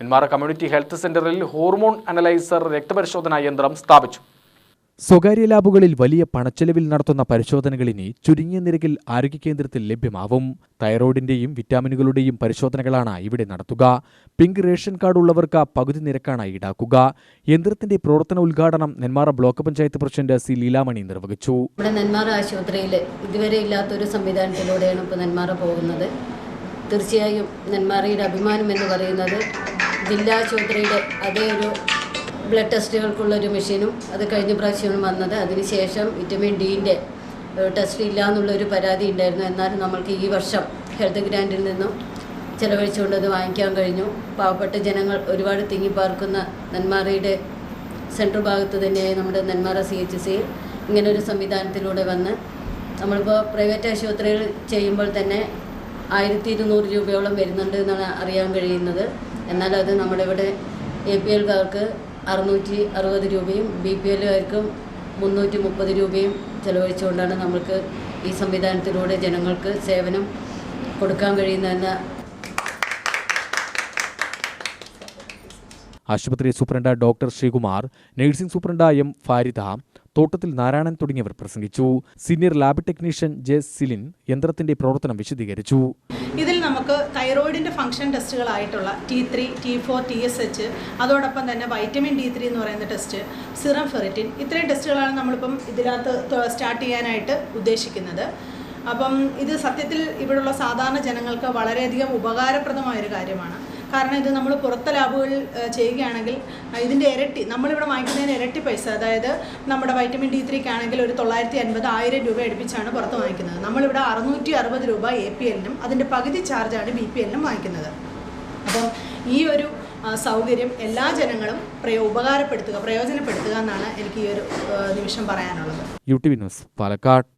Nenmara community health സെന്ററിൽ hormone analyser രക്തപരിശോധനാ യന്ത്രം സ്ഥാപിച്ചു. സ്വകാര്യ ലാബുകളിൽ വലിയ പണച്ചെലവിൽ നടത്തുന്ന പരിശോധനകൾ ഇനി ചുരുങ്ങിയ നിരക്കിൽ ആരോഗ്യ കേന്ദ്രത്തിൽ ലഭ്യമാവും. തൈറോയിഡിന്റെയും വിറ്റാമിനുകളുടെയും പരിശോധനകളാണ് ഇവിടെ നടത്തുക. പിങ്ക് റേഷൻ കാർഡ് ഉള്ളവർക്ക് പകുതി നിരക്കാണ് ഈടാക്കുക. യന്ത്രത്തിന്റെ പ്രവർത്തന ഉദ്ഘാടനം Nenmara block panchayat president C Leelamani നിർവഹിച്ചു. നമ്മുടെ നെന്മാറ ആശുപത്രിയിൽ ഇതുവരെ ഇല്ലാത്തൊരു സംവിധാനത്തിലൂടെയാണ് ഇപ്പോൾ നെന്മാറ പോകുന്നത്. തീർച്ചയായും നെന്മാറയുടെ അഭിമാനം എന്ന് പറയുന്നത് ജില്ലാ ആശുപത്രിയുടെ അതേ ഒരു ബ്ലഡ് ടെസ്റ്റുകൾക്കുള്ള ഒരു മെഷീനും അത് കഴിഞ്ഞ പ്രാവശ്യമാണ് വന്നത്. അതിനുശേഷം വിറ്റമിൻ ഡീന്റെ ടെസ്റ്റ് ഇല്ല എന്നുള്ളൊരു പരാതി ഉണ്ടായിരുന്നു. എന്നാലും നമ്മൾക്ക് ഈ വർഷം ഹെൽത്ത് ഗ്രാൻഡിൽ നിന്നും ചിലവഴിച്ചുകൊണ്ട് അത് വാങ്ങിക്കാൻ കഴിഞ്ഞു. പാവപ്പെട്ട ജനങ്ങൾ ഒരുപാട് തിങ്ങിപ്പാർക്കുന്ന നെന്മാറയുടെ സെൻട്രൽ ഭാഗത്ത് തന്നെയായി നമ്മുടെ നെന്മാറ സി എച്ച് സിയിൽ ഇങ്ങനൊരു സംവിധാനത്തിലൂടെ വന്ന് നമ്മളിപ്പോൾ പ്രൈവറ്റ് ആശുപത്രികൾ ചെയ്യുമ്പോൾ തന്നെ ആയിരത്തി ഇരുന്നൂറ് രൂപയോളം വരുന്നുണ്ട് എന്നാണ് അറിയാൻ കഴിയുന്നത്. എന്നാൽ അത് നമ്മുടെ ഇവിടെ എ പി എൽകാർക്ക് അറുന്നൂറ്റി അറുപത് രൂപയും ബി പി എല്ലുകാർക്കും മുന്നൂറ്റി മുപ്പത് രൂപയും ചെലവഴിച്ചുകൊണ്ടാണ് നമ്മൾക്ക് ഈ സംവിധാനത്തിലൂടെ ജനങ്ങൾക്ക് സേവനം കൊടുക്കാൻ കഴിയുന്നതെന്ന് ആശുപത്രി superintendent doctor Sreekumar nursing superintendent M Farida Thottathil Narayanan തുടങ്ങിയവർ പ്രസംഗിച്ചു. Senior lab technician J Silin യന്ത്രത്തിന്റെ പ്രവർത്തനം വിശദീകരിച്ചു. ഇതിൽ നമുക്ക് തൈറോയിഡിന്റെ function ടെസ്റ്റുകളായിട്ടുള്ള T three T four T S H അതോടൊപ്പം തന്നെ വൈറ്റമിൻ ഡി ത്രീ എന്ന് പറയുന്ന ടെസ്റ്റ് സിറം ഫെറിറ്റിൻ ഇത്രയും ടെസ്റ്റുകളാണ് നമ്മളിപ്പം ഇതിനകത്ത് സ്റ്റാർട്ട് ചെയ്യാനായിട്ട് ഉദ്ദേശിക്കുന്നത്. അപ്പം ഇത് സത്യത്തിൽ ഇവിടെയുള്ള സാധാരണ ജനങ്ങൾക്ക് വളരെയധികം ഉപകാരപ്രദമായൊരു കാര്യമാണ്. കാരണം ഇത് നമ്മൾ പുറത്തെ ലാബുകളിൽ ചെയ്യുകയാണെങ്കിൽ ഇതിന്റെ ഇരട്ടി നമ്മളിവിടെ വാങ്ങിക്കുന്നതിന് ഇരട്ടി പൈസ. അതായത് നമ്മുടെ വൈറ്റമിൻ ഡി ത്രീക്ക് ആണെങ്കിൽ ഒരു തൊള്ളായിരത്തി അൻപത് ആയിരം രൂപ അടുപ്പിച്ചാണ് പുറത്ത് വാങ്ങിക്കുന്നത്. നമ്മളിവിടെ അറുന്നൂറ്റി അറുപത് രൂപ എ പി എല്ലിനും അതിന്റെ പകുതി ചാർജാണ് ബി പി എല്ലിനും വാങ്ങിക്കുന്നത്. അപ്പം ഈ ഒരു സൗകര്യം എല്ലാ ജനങ്ങളും പ്രയോ ഉപകാരപ്പെടുത്തുക പ്രയോജനപ്പെടുത്തുക എന്നാണ് എനിക്ക് ഈ ഒരു നിമിഷം പറയാനുള്ളത്. YouTube news Palakkad.